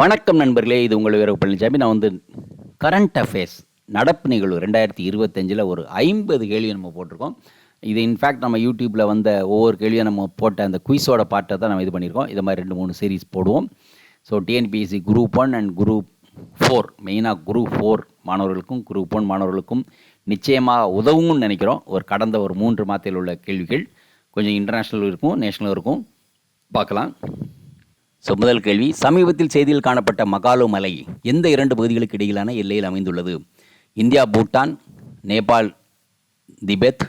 வணக்கம் நண்பர்களே இது உங்கள் வீர பழனிசாமி நான் வந்து கரண்ட் அஃபேர்ஸ் நடப்பு நிகழ்வு ரெண்டாயிரத்தி இருபத்தஞ்சில் ஒரு ஐம்பது கேள்வி நம்ம போட்டிருக்கோம். இது இன்ஃபேக்ட் நம்ம யூடியூப்பில் வந்த ஒவ்வொரு கேள்வியும் நம்ம போட்ட அந்த குயிஸோட பாட்டை தான் நம்ம இது பண்ணியிருக்கோம். இது மாதிரி ரெண்டு மூணு சீரிஸ் போடுவோம். So TNPSC group one and group four மெயினாக குரூப் ஃபோர் மாணவர்களுக்கும் குரூப் ஒன் மாணவர்களுக்கும் நிச்சயமாக உதவும்னு நினைக்கிறோம். ஒரு கடந்த ஒரு மூன்று மாதத்தில் உள்ள கேள்விகள் கொஞ்சம் இன்டர்நேஷ்னல் இருக்கும் நேஷனல் இருக்கும். பார்க்கலாம். ஸோ முதல் கேள்வி சமீபத்தில் செய்தியில் காணப்பட்ட மகாலோ மலை எந்த இரண்டு பகுதிகளுக்கு இடையிலான எல்லையில் அமைந்துள்ளது? India Bhutan Nepal Tibet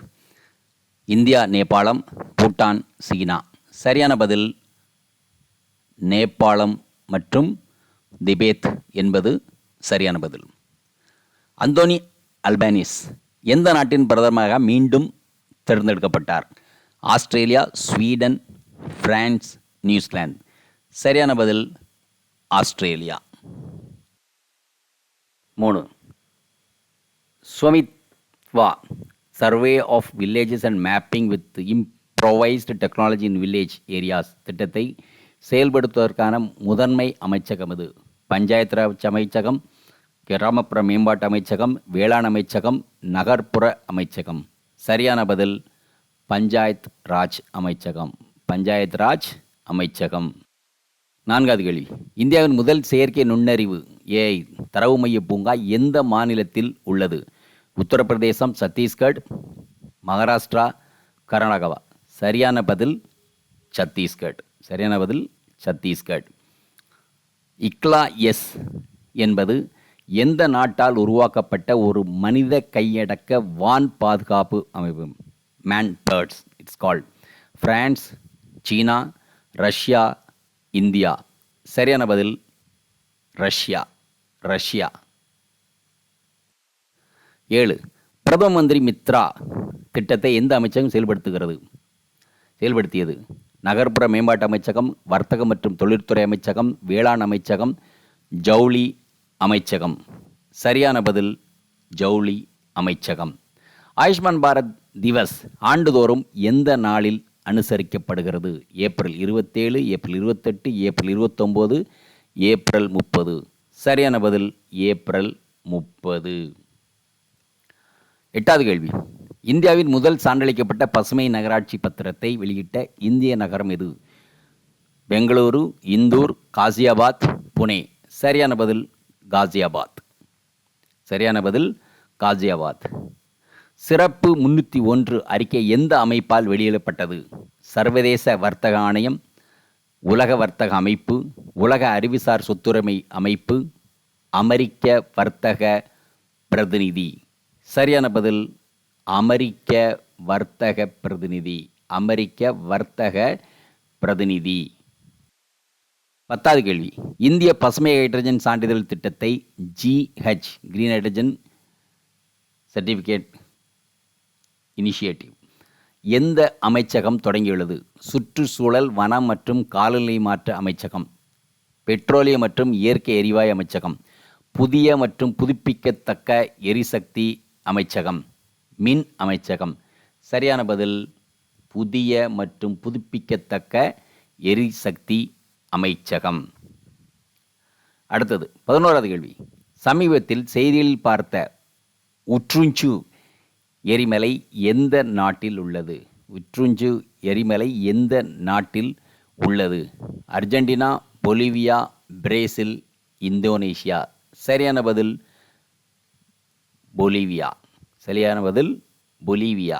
India நேபாளம் பூட்டான் சீனா. சரியான பதில் நேபாளம் மற்றும் திபேத் என்பது சரியான பதில். அந்தோனி அல்பானிஸ் எந்த நாட்டின் பிரதமராக மீண்டும் தேர்ந்தெடுக்கப்பட்டார்? Australia Sweden France New Zealand. சரியான பதில் ஆஸ்திரேலியா. மூணு. Svamitva survey of villages and mapping with improvised technology in village areas திட்டத்தை செயல்படுத்துவதற்கான முதன்மை அமைச்சகம் இது. பஞ்சாயத்து ராஜ் அமைச்சகம் கிராமப்புற மேம்பாட்டு அமைச்சகம் வேளாண் அமைச்சகம் நகர்ப்புற அமைச்சகம். சரியான பதில் பஞ்சாயத் ராஜ் அமைச்சகம். பஞ்சாயத் ராஜ் அமைச்சகம். நான்காவது கேள்வி இந்தியாவின் முதல் செயற்கை நுண்ணறிவு ஏஐ தரவு மைய பூங்கா எந்த மாநிலத்தில் உள்ளது? உத்தரப்பிரதேசம் சத்தீஸ்கட் மகாராஷ்டிரா கர்நாடகாவா சரியான பதில் சத்தீஸ்கட் சரியான பதில் சத்தீஸ்கட் இக்லா எஸ் என்பது எந்த நாட்டால் உருவாக்கப்பட்ட ஒரு மனித கையடக்க வான் பாதுகாப்பு அமைப்பு? Man birds it's called France சீனா ரஷ்யா இந்தியா. சரியான பதில் ரஷ்யா. ரஷ்யா. ஏழு பிரதம மந்திரி மித்ரா திட்டத்தை எந்த அமைச்சகம் செயல்படுத்துகிறது? செயல்படுத்தியது நகர்ப்புற மேம்பாட்டு அமைச்சகம் வர்த்தக மற்றும் தொழிற்துறை அமைச்சகம் வேளாண் அமைச்சகம் ஜவுளி அமைச்சகம். சரியான பதில் ஜவுளி அமைச்சகம். ஆயுஷ்மான் பாரத் திவஸ் ஆண்டுதோறும் எந்த நாளில் அனுசரிக்கப்படுகிறது. ஏப்ரல் இருபத்தேழு ஏப்ரல் இருபத்தெட்டு ஏப்ரல் இருபத்தொம்போது ஏப்ரல் முப்பது. சரியான பதில் ஏப்ரல் முப்பது. எட்டாவது கேள்வி. இந்தியாவின் முதல் சான்றளிக்கப்பட்ட பசுமை நகராட்சி பத்திரத்தை வெளியிட்ட இந்திய நகரம் எது? பெங்களூரு இந்தூர் காசியாபாத் புனே. சரியான பதில் காசியாபாத். சரியான பதில் காசியாபாத். சிறப்பு முன்னூற்றி ஒன்று அறிக்கை எந்த அமைப்பால் வெளியிடப்பட்டது? சர்வதேச வர்த்தக ஆணையம் உலக வர்த்தக அமைப்பு உலக அறிவுசார் சொத்துரிமை அமைப்பு அமெரிக்க வர்த்தக பிரதிநிதி. சரியான பதில் அமெரிக்க வர்த்தக பிரதிநிதி அமெரிக்க வர்த்தக பிரதிநிதி. பத்தாவது கேள்வி. இந்திய பசுமை ஹைட்ரஜன் சான்றிதழ் திட்டத்தை GH green hydrogen certificate initiative. எந்த அமைச்சகம் தொடங்கியுள்ளது? சுற்றுச்சூழல் வனம் மற்றும் காலநிலை மாற்ற அமைச்சகம் பெட்ரோலியம் மற்றும் இயற்கை எரிவாயு அமைச்சகம் புதிய மற்றும் புதுப்பிக்கத்தக்க எரிசக்தி அமைச்சகம் மின் அமைச்சகம். சரியான பதில் புதிய மற்றும் புதுப்பிக்கத்தக்க எரிசக்தி அமைச்சகம். அடுத்தது பதினோராவது கேள்வி. சமீபத்தில் செய்தியில் பார்த்த உற்றுஞ்சு எரிமலை எந்த நாட்டில் உள்ளது? உற்றுஞ்சு எரிமலை எந்த நாட்டில் உள்ளது? Argentina Bolivia Brazil Indonesia. சரியான பதில் பொலிவியா. சரியான பதில் பொலிவியா.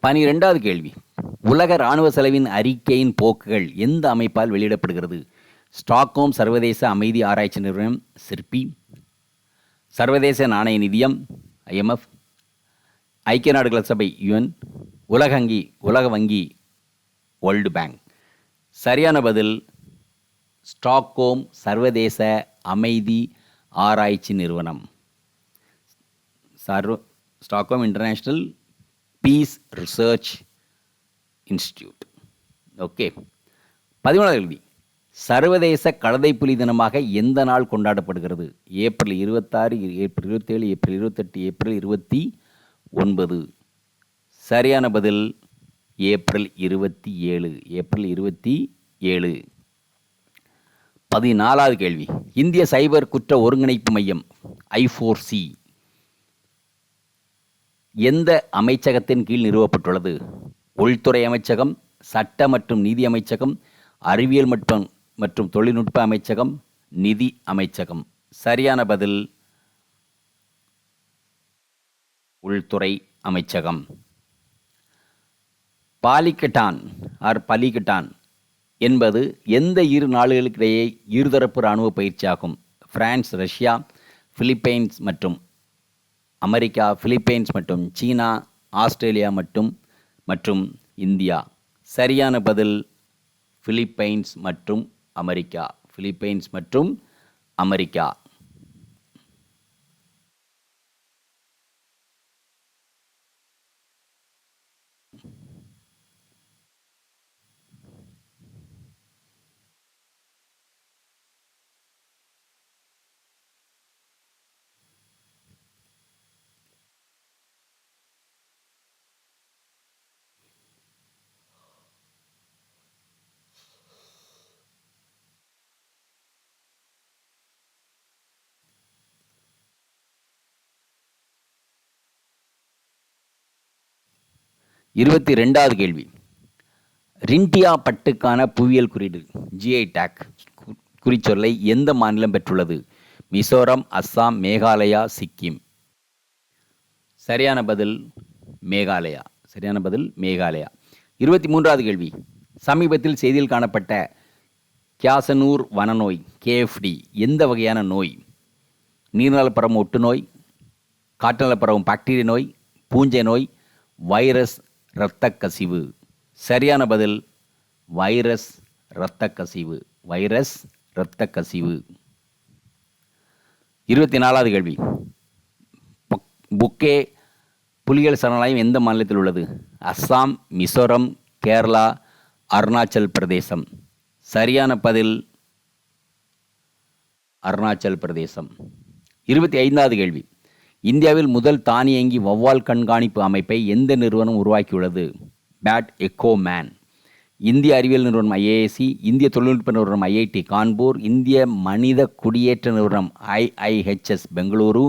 பனிரெண்டாவது கேள்வி. உலக இராணுவ செலவின் அறிக்கையின் போக்குகள் எந்த அமைப்பால் வெளியிடப்படுகிறது? ஸ்டாக்ஹோம் சர்வதேச அமைதி ஆராய்ச்சி நிறுவனம் சிற்பி. சர்வதேச நாணய நிதியம் ஐஎம்எஃப் ஐக்கிய நாடுகள் சபை யுஎன் உலக வங்கி உலக வங்கி வேர்ல்டு பேங்க் சரியான பதில் ஸ்டாக்ஹோம் சர்வதேச அமைதி ஆராய்ச்சி நிறுவனம். சர்வ Stockholm International Peace Research Institute okay. பதிமூணாவது கேள்வி சர்வதேச கழுதைப்புலி தினமாக எந்த நாள் கொண்டாடப்படுகிறது? ஏப்ரல் இருபத்தாறு ஏப்ரல் இருபத்தேழு ஏப்ரல் இருபத்தெட்டு ஏப்ரல் இருபத்தி ஒன்பது. சரியான பதில் ஏப்ரல் இருபத்தி ஏழு ஏப்ரல் இருபத்தி ஏழு. பதினாலாவது கேள்வி. இந்திய சைபர் குற்ற ஒருங்கிணைப்பு மையம் ஐஃபோர்-சி எந்த அமைச்சகத்தின் கீழ் நிறுவப்பட்டுள்ளது? உள்துறை அமைச்சகம் சட்ட மற்றும் நீதி அமைச்சகம் அறிவியல் மற்றும் மற்றும் தொழில்நுட்ப அமைச்சகம் நிதி அமைச்சகம். சரியான பதில் உள்துறை அமைச்சகம். பாலிக்கட்டான் ஆர் பலிகட்டான் என்பது எந்த இரு நாடுகளுக்கிடையே இருதரப்பு இராணுவ பயிற்சியாகும். பிரான்ஸ் ரஷ்யா பிலிப்பைன்ஸ் மற்றும் அமெரிக்கா பிலிப்பைன்ஸ் மற்றும் சீனா ஆஸ்திரேலியா மற்றும் மற்றும் இந்தியா. சரியான பதில் பிலிப்பைன்ஸ் மற்றும் அமெரிக்கா. பிலிப்பைன்ஸ் மற்றும் அமெரிக்கா. இருபத்தி ரெண்டாவது கேள்வி. ரிண்டியா பட்டுக்கான புவியியல் குறியீடு ஜிஐ டேக் குறிச்சொல்லை எந்த மாநிலம் பெற்றுள்ளது? மிசோரம் அஸ்ஸாம் மேகாலயா சிக்கிம். சரியான பதில் மேகாலயா. சரியான பதில் மேகாலயா. இருபத்தி மூன்றாவது கேள்வி. சமீபத்தில் செய்தியில் காணப்பட்ட கியாசனூர் வனநோய் கேஎஃப்டி எந்த வகையான நோய்? நீர்நல பரவும் ஒட்டு நோய் காற்றுநல பரவும் பாக்டீரிய நோய் பூஞ்சை நோய் வைரஸ் இரத்த கசிவு சரியான பதில் வைரஸ் இரத்த கசிவு வைரஸ் இரத்த கசிவு இருபத்தி நாலாவது கேள்வி. புக்- புக்கே புலிகள் சரணாலயம் எந்த மாநிலத்தில் உள்ளது? அஸ்ஸாம் மிசோரம் கேரளா அருணாச்சல் பிரதேசம். சரியான பதில் அருணாச்சல் பிரதேசம். இருபத்தி ஐந்தாவது கேள்வி. இந்தியாவில் முதல் தானியங்கி வௌவால் கண்காணிப்பு அமைப்பை எந்த நிறுவனம் உருவாக்கியுள்ளது? பேட் எக்கோ மேன் இந்திய அறிவியல் நிறுவனம் ஐஏஎஸ்சி இந்திய தொழில்நுட்ப நிறுவனம் ஐஐடி கான்பூர் இந்திய மனித குடியேற்ற நிறுவனம் ஐஐஹெச்எஸ் பெங்களூரு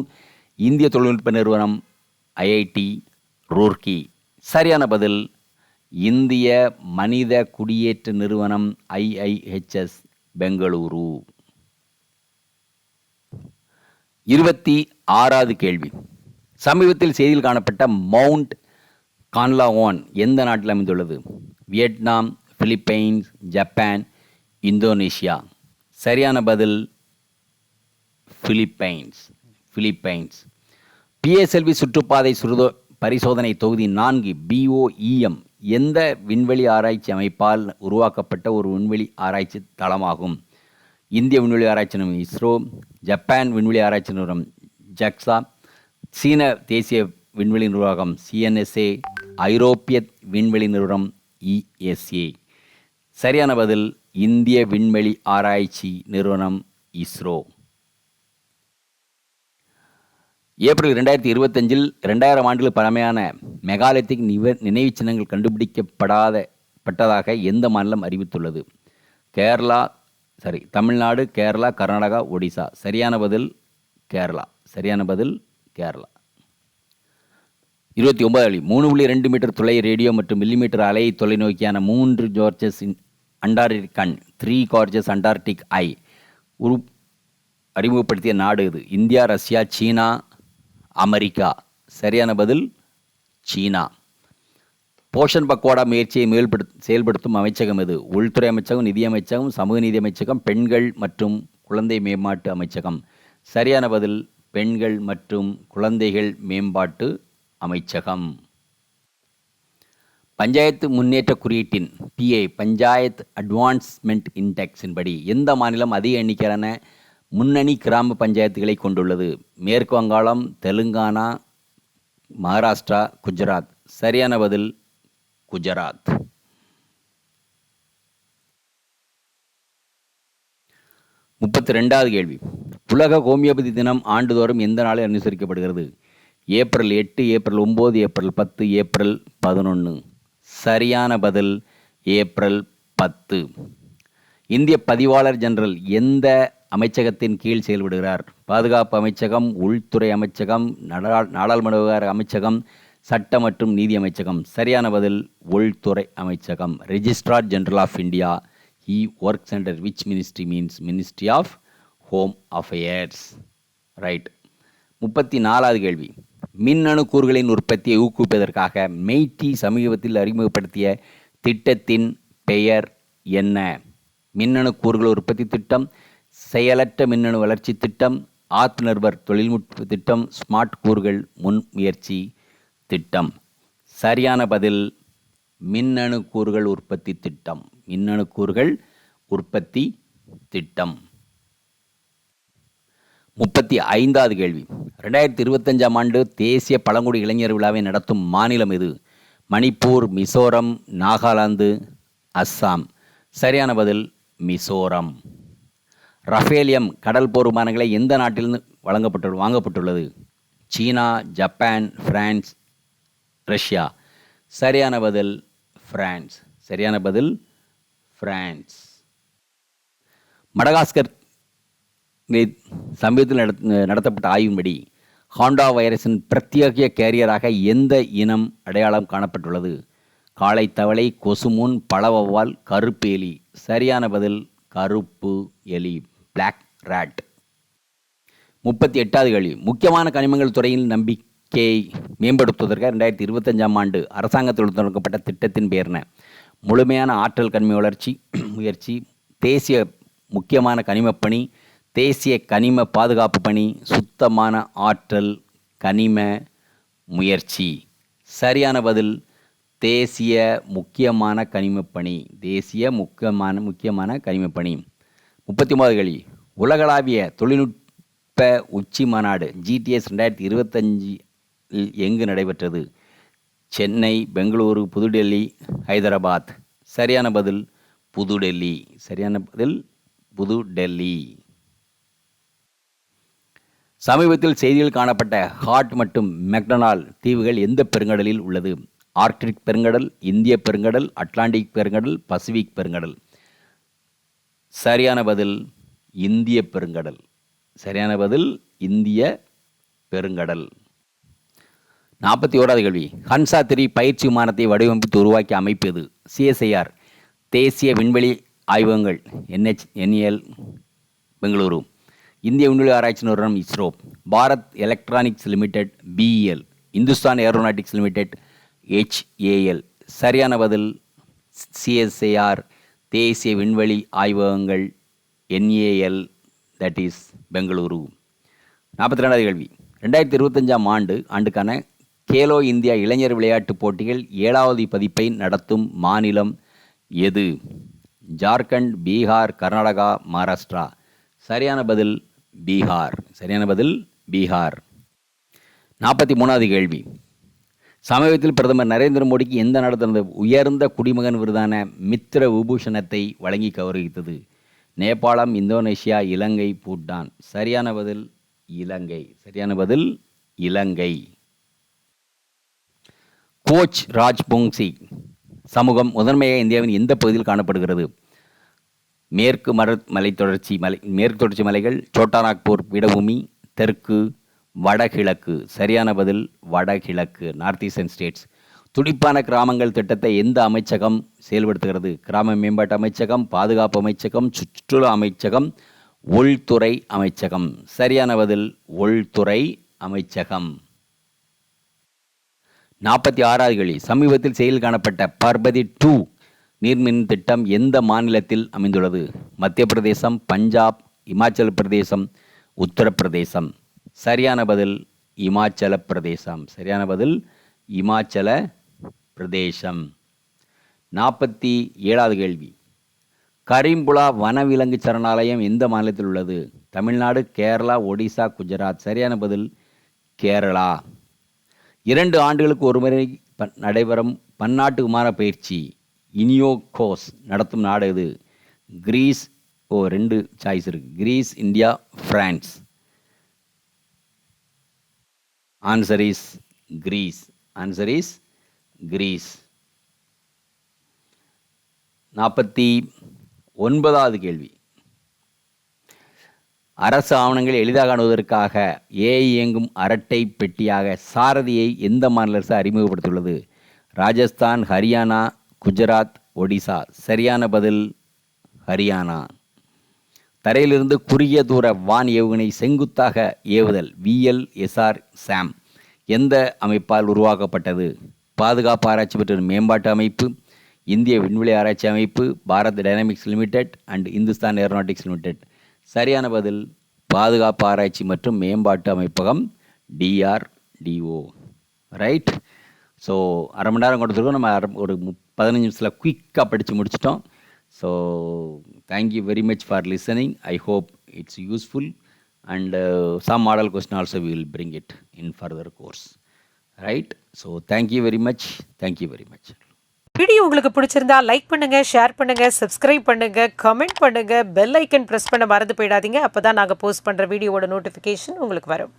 இந்திய தொழில்நுட்ப நிறுவனம் ஐஐடி ரூர்கி. சரியான பதில் இந்திய மனித குடியேற்ற நிறுவனம் ஐஐஹெச்எஸ் பெங்களூரு. இருபத்தி ஆறாவது கேள்வி. சமீபத்தில் செய்தியில் காணப்பட்ட மவுண்ட் கான்லாவோன் எந்த நாட்டில் அமைந்துள்ளது? Vietnam Philippines Japan Indonesia. சரியான பதில் பிலிப்பைன்ஸ். பிலிப்பைன்ஸ். பிஎஸ்எல்வி சுற்றுப்பாதை சுருதோ பரிசோதனை தொகுதி நான்கு பிஓஇஎம் எந்த விண்வெளி ஆராய்ச்சி அமைப்பால் உருவாக்கப்பட்ட ஒரு விண்வெளி ஆராய்ச்சி தளமாகும்? இந்திய விண்வெளி ஆராய்ச்சி நிறுவனம் இஸ்ரோ ஜப்பான் விண்வெளி ஆராய்ச்சி நிறுவனம் ஜக்ஸா சீன தேசிய விண்வெளி நிர்வாகம் சிஎன்எஸ்ஏ ஐரோப்பிய விண்வெளி நிறுவனம் இஎஸ்ஏ சரியான பதில் இந்திய விண்வெளி ஆராய்ச்சி நிறுவனம் இஸ்ரோ. ஏப்ரல் ரெண்டாயிரத்தி இருபத்தஞ்சில் ரெண்டாயிரம் ஆண்டுகள் பழமையான மெகாலித்திக் நிவ நினைவு சின்னங்கள் கண்டுபிடிக்கப்படாத பட்டதாக எந்த மாநிலம் அறிவித்துள்ளது? கேரளா சரி தமிழ்நாடு கேரளா கர்நாடகா ஒடிசா. சரியான பதில் கேரளா. சரியான பதில் கேரளா. இருபத்தி ஒன்பது அலி மூணு புள்ளி ரெண்டு மீட்டர் துளை ரேடியோ மற்றும் மில்லிமீட்டர் அலை தொலைநோக்கியான மூன்று ஜார்ஜஸ் அண்டார்டிக் கண் த்ரீ கார்ஜஸ் அண்டார்டிக் ஐ. உரு அறிமுகப்படுத்திய நாடு இது. இந்தியா ரஷ்யா சீனா அமெரிக்கா. சரியான பதில் சீனா. போஷன் பக்வாடா முயற்சியை மேல்படு செயல்படுத்தும் அமைச்சகம் இது உள்துறை அமைச்சகம் நிதியமைச்சகம் சமூக நீதி அமைச்சகம் பெண்கள் மற்றும் குழந்தை மேம்பாட்டு அமைச்சகம். சரியான பதில் பெண்கள் மற்றும் குழந்தைகள் மேம்பாட்டு அமைச்சகம். பஞ்சாயத்து முன்னேற்ற குறியீட்டின் பிஏ பஞ்சாயத் அட்வான்ஸ்மெண்ட் இன்டெக்ஸின் படி எந்த மாநிலம் அதிக எண்ணிக்கையிலான முன்னணி கிராம பஞ்சாயத்துகளை கொண்டுள்ளது? மேற்கு வங்காளம் தெலுங்கானா மகாராஷ்டிரா குஜராத். சரியான பதில் குஜராத். முப்பத்தி ரெண்டாவது கேள்வி. உலக ஹோமியோபதி தினம் ஆண்டுதோறும் எந்த நாளில் அனுசரிக்கப்படுகிறது? ஏப்ரல் எட்டு ஏப்ரல் ஒம்பது ஏப்ரல் பத்து ஏப்ரல் பதினொன்று சரியான பதில் ஏப்ரல் பத்து. இந்திய பதிவாளர் ஜெனரல் எந்த அமைச்சகத்தின் கீழ் செயல்படுகிறார்? பாதுகாப்பு அமைச்சகம் உள்துறை அமைச்சகம் நாடா- நாடாளுமன்ற விவகார அமைச்சகம் சட்ட மற்றும் நீதி அமைச்சகம் சரியான பதில் உள்துறை அமைச்சகம் Registrar General of India he works under which ministry means ministry of home affairs right முப்பத்தி நாலாவது கேள்வி. மின்னணு கூறுகளின் உற்பத்தியை ஊக்குவிப்பதற்காக மெய்டி சமீபத்தில் அறிமுகப்படுத்திய திட்டத்தின் பெயர் என்ன? மின்னணு கூறுகள் உற்பத்தி திட்டம் செயலற்ற மின்னணு வளர்ச்சி திட்டம் ஆத்ம நிர்பர் தொழில்நுட்ப திட்டம் ஸ்மார்ட் கூறுகள் முன்முயற்சி திட்டம். சரியான பதில் மின்னணு கூறுகள் உற்பத்தி திட்டம். மின்னணு கூறுகள் உற்பத்தி திட்டம். முப்பத்தி ஐந்தாவது கேள்வி. ரெண்டாயிரத்தி இருபத்தஞ்சாம் ஆண்டு தேசிய பழங்குடி இளைஞர் விழாவை நடத்தும் மாநிலம் எது? மணிப்பூர் மிசோரம் நாகாலாந்து அஸ்ஸாம். சரியான பதில் மிசோரம். ரஃபேலியம் கடல் போர் விமானங்களை எந்த நாட்டிலிருந்து வழங்கப்பட்டு வாங்கப்பட்டுள்ளது? சீனா ஜப்பான் பிரான்ஸ் ரஷ்யா. சரியான பதில் பிரான்ஸ் சரியான பதில் ஃப்ரான்ஸ். மடகாஸ்கர் சமீபத்தில் நடத்தப்பட்ட ஆய்வின்படி ஹாண்டா வைரஸின் பிரத்யேக கேரியராக எந்த இனம் அடையாளம் காணப்பட்டுள்ளது? காளை தவளை கொசுமுன் பழவவால் கருப்பு எலி. சரியான பதில் கருப்பு எலி. பிளாக் ராட் முப்பத்தி எட்டாவது கேள்வி. முக்கியமான கனிமங்கள் துறையில் நம்பி நம்பிக்கையை மேம்படுத்துவதற்காக ரெண்டாயிரத்தி இருபத்தஞ்சாம் ஆண்டு அரசாங்கத்தில் தொடங்கப்பட்ட திட்டத்தின் பெயர் முழுமையான ஆற்றல் கனிம வளர்ச்சி முயற்சி தேசிய முக்கியமான கனிமப்பணி தேசிய கனிம பாதுகாப்பு பணி சுத்தமான ஆற்றல் கனிம முயற்சி. சரியான பதில் தேசிய முக்கியமான கனிமப்பணி தேசிய முக்கியமான முக்கியமான கனிமப்பணி முப்பத்தி ஒன்பது கேள்வி. உலகளாவிய தொழில்நுட்ப உச்சி மாநாடு ஜிடிஎஸ் ரெண்டாயிரத்தி இருபத்தஞ்சி எங்கு நடைபெற்றது? சென்னை பெங்களூரு புதுடெல்லி ஹைதராபாத். சரியான பதில் புதுடெல்லி. சரியான பதில் புதுடெல்லி. சமீபத்தில் செய்தியில் காணப்பட்ட ஹாட் மற்றும் மெக்டனால் தீவுகள் எந்த பெருங்கடலில் உள்ளது? ஆர்க்டிக் பெருங்கடல் இந்திய பெருங்கடல் அட்லாண்டிக் பெருங்கடல் பசிபிக் பெருங்கடல். சரியான பதில் இந்திய பெருங்கடல். சரியான பதில் இந்திய பெருங்கடல். நாற்பத்தி ஓராவது கேள்வி. ஹன்சா த்ரீ பயிற்சி விமானத்தை வடிவமைத்து உருவாக்கி அமைப்பது சிஎஸ்ஐஆர் தேசிய விண்வெளி ஆய்வகங்கள் என்ஹெச் என்ஏஎல் பெங்களூரு. இந்திய விண்வெளி ஆராய்ச்சி நிறுவனம் ISRO. Bharat Electronics Limited BEL Hindustan Aeronautics Limited HAL சரியான பதில் சிஎஸ்ஐஆர் தேசிய விண்வெளி ஆய்வகங்கள் என்ஏஎல் தட் இஸ் பெங்களூரு. நாற்பத்தி ரெண்டாவது கேள்வி. ரெண்டாயிரத்தி இருபத்தஞ்சாம் ஆண்டு ஆண்டுக்கான கேலோ இந்தியா இளைஞர் விளையாட்டுப் போட்டிகள் ஏழாவது பதிப்பை நடத்தும் மாநிலம் எது? ஜார்க்கண்ட் பீகார் கர்நாடகா மகாராஷ்டிரா. சரியான பதில் பீகார். சரியான பதில் பீகார். நாற்பத்தி மூணாவது கேள்வி. சமீபத்தில் பிரதமர் நரேந்திர மோடிக்கு எந்த நாடு தனது உயர்ந்த குடிமகன் விருதான மித்திர விபூஷணத்தை வழங்கி கௌரவித்தது? நேபாளம் இந்தோனேஷியா இலங்கை பூட்டான். சரியான பதில் இலங்கை. சரியான பதில் இலங்கை. கோச் ராஜ்போங்சி சமூகம் முதன்மையாக இந்தியாவின் எந்த பகுதியில் காணப்படுகிறது? மேற்கு மர மலைத்தொடர்ச்சி மலை மேற்கு தொடர்ச்சி மலைகள் சோட்டா நாக்பூர் பீடபூமி தெற்கு வடகிழக்கு. சரியான பதில் வடகிழக்கு நார்த் ஈஸ்டர்ன் ஸ்டேட்ஸ் துடிப்பான கிராமங்கள் திட்டத்தை எந்த அமைச்சகம் செயல்படுத்துகிறது? கிராம மேம்பாட்டு அமைச்சகம் பாதுகாப்பு அமைச்சகம் சுற்றுலா அமைச்சகம் உள்துறை அமைச்சகம். சரியான பதில் உள்துறை அமைச்சகம். நாற்பத்தி ஆறாவது கேள்வி. சமீபத்தில் செயலில் காணப்பட்ட பார்பதி டூ நீர்மின் திட்டம் எந்த மாநிலத்தில் அமைந்துள்ளது? மத்திய பிரதேசம் பஞ்சாப் இமாச்சல பிரதேசம் உத்தரப்பிரதேசம். சரியான பதில் இமாச்சல பிரதேசம். சரியான பதில் இமாச்சல பிரதேசம். நாற்பத்தி ஏழாவது கேள்வி. கரீம்புலா வனவிலங்கு சரணாலயம் எந்த மாநிலத்தில் உள்ளது? தமிழ்நாடு கேரளா ஒடிசா குஜராத். சரியான பதில் கேரளா. இரண்டு ஆண்டுகளுக்கு ஒருமுறை நடைபெறும் பன்னாட்டு விமான பயிற்சி இனியோகோஸ் நடத்தும் நாடு இது கிரீஸ் ஓ ரெண்டு சாய்ஸ் இருக்கு. Greece India France answer is Greece answer is Greece நாற்பத்தி ஒன்பதாவது கேள்வி. அரசு ஆவணங்களை எளிதாக காணுவதற்காக ஏஐ இயங்கும் அரட்டை பெட்டியாக சாரதியை எந்த மாநில அரசு அறிமுகப்படுத்தியுள்ளது? ராஜஸ்தான் ஹரியானா குஜராத் ஒடிசா. சரியான பதில் ஹரியானா. தரையிலிருந்து குறுகிய தூர வான் ஏவுகணை செங்குத்தாக ஏவுதல். விஎல்எஸ்ஆர் சாம் எந்த அமைப்பால் உருவாக்கப்பட்டது? பாதுகாப்பு ஆராய்ச்சி மற்றும் மேம்பாட்டு அமைப்பு இந்திய விண்வெளி ஆராய்ச்சி அமைப்பு Bharat Dynamics Limited and Hindustan Aeronautics Limited. சரியான பதில். பாதுகாப்பு ஆராய்ச்சி மற்றும் மேம்பாட்டு அமைப்பகம் டிஆர்டிஓ ரைட் ஸோ அரை மணி நேரம் கொடுத்துருக்கோம். நம்ம அரை ஒரு பதினஞ்சு நிமிஷத்தில் குயிக்காக படித்து முடிச்சிட்டோம். So thank you very much for listening I hope it's useful and some model question also we will bring it in further course right so thank you very much thank you very much video உங்களுக்கு பிடிச்சிருந்தா like பண்ணுங்க share பண்ணுங்க subscribe பண்ணுங்க comment பண்ணுங்க bell icon press பண்ண மறந்து போயிடாதீங்க. அப்பதான் நாங்க போஸ்ட் பண்ற வீடியோவோட நோட்டிபிகேஷன் உங்களுக்கு வரும்.